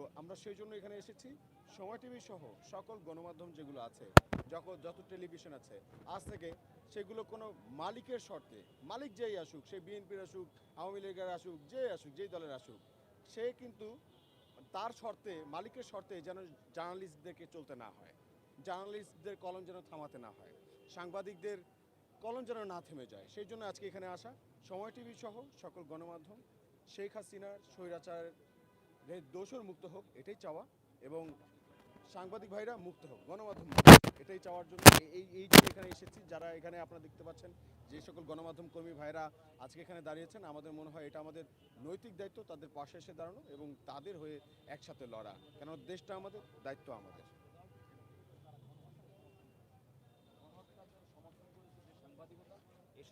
তো আমরা সেই জন্য এখানে এসেছি। সময় টিভি সহ সকল গণমাধ্যম যেগুলো আছে, যত যত টেলিভিশন আছে, আজ থেকে সেগুলো কোনো মালিকের শর্তে, মালিক যেই আসুক, সে বিএনপির আসুক, আওয়ামী লীগের আসুক, যে আসুক, যেই দলের আসুক, সে কিন্তু তার শর্তে, মালিকের শর্তে যেন জার্নালিস্টদেরকে চলতে না হয়। জার্নালিস্টদের কলম যেন থামাতে না হয়। সাংবাদিকদের কলম যেন না থেমে যায়। সেই জন্য আজকে এখানে আসা। সময় টিভি সহ সকল গণমাধ্যম, শেখ হাসিনার, স্বৈরাচারের দোষর মুক্ত হোক, এটাই চাওয়া, এবং সাংবাদিক ভাইরা মুক্ত হোক, গণমাধ্যম এটাই চাওয়ার জন্য এই এই যে এখানে এসেছি। যারা এখানে আপনারা দেখতে পাচ্ছেন, যে সকল গণমাধ্যম কর্মী ভাইরা আজকে এখানে দাঁড়িয়েছেন, আমাদের মনে হয় এটা আমাদের নৈতিক দায়িত্ব, তাদের পাশে এসে দাঁড়ানো এবং তাদের হয়ে একসাথে লড়া। কেন দেশটা আমাদের, দায়িত্ব আমাদের।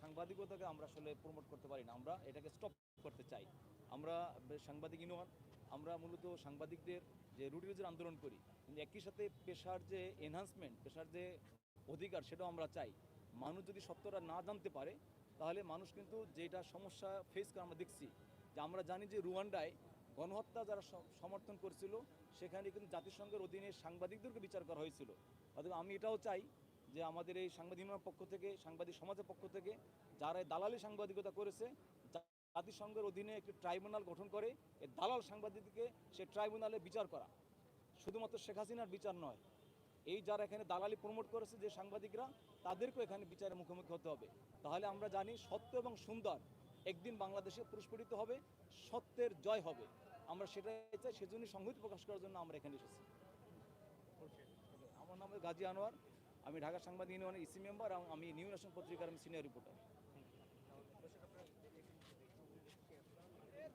সাংবাদিকতাকে আমরা আসলে প্রমোট করতে পারি না। আমরা এটাকে স্টপ করতে চাই। আমরা সাংবাদিক ইউনিয়ন আমরা মূলত সাংবাদিকদের যে রুটিরোজের আন্দোলন করি, কিন্তু একই সাথে পেশার যে এনহান্সমেন্ট পেশার যে অধিকার সেটাও আমরা চাই। মানুষ যদি সত্যটা না জানতে পারে, তাহলে মানুষ কিন্তু যেটা সমস্যা ফেস করে আমরা দেখছি, যে আমরা জানি যে রুয়ান্ডায় গণহত্যা যারা সমর্থন করেছিল, সেখানে কিন্তু জাতিসংঘের অধীনে সাংবাদিকদেরকে বিচার করা হয়েছিল। অথবা আমি এটাও চাই যে আমাদের এই সাংবাদিক পক্ষ থেকে, সাংবাদিক সমাজের পক্ষ থেকে, যারা দালালি সাংবাদিকতা করেছে জাতিসংঘের অধীনে একটি ট্রাইব্যুনাল গঠন করে এই দালাল সাংবাদিককে সে ট্রাইব্যুনালে বিচার করা। শুধুমাত্র শেখ হাসিনার বিচার নয়, এই যারা এখানে দালালি প্রমোট করেছে যে সাংবাদিকরা, তাদেরকেও এখানে বিচারের মুখোমুখি হতে হবে। তাহলে আমরা জানি সত্য এবং সুন্দর একদিন বাংলাদেশে পুরস্কৃত হবে, সত্যের জয় হবে। আমরা সেটাই চাই, সেজন্যই সংহতি প্রকাশ করার জন্য আমরা এখানে এসেছি। আমার নাম গাজী আনোয়ার, আমি ঢাকা সাংবাদিক ইউনিয়নের ইসি মেম্বার, এবং আমি নিউ ন্যাশন পত্রিকার আমি সিনিয়র রিপোর্টার।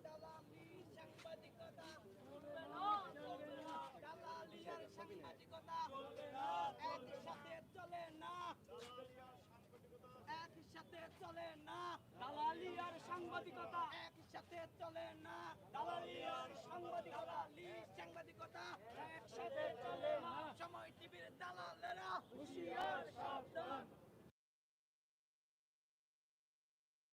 দালালি সাংবাদিকতা চলবে না দালালি আর সাংবাদিকতা একসাথে চলে না। একসাথে চলে না দালালি আর সাংবাদিকতা একসাথে চলে না। দালালি আর সাংবাদিকতা সাংবাদিকতা।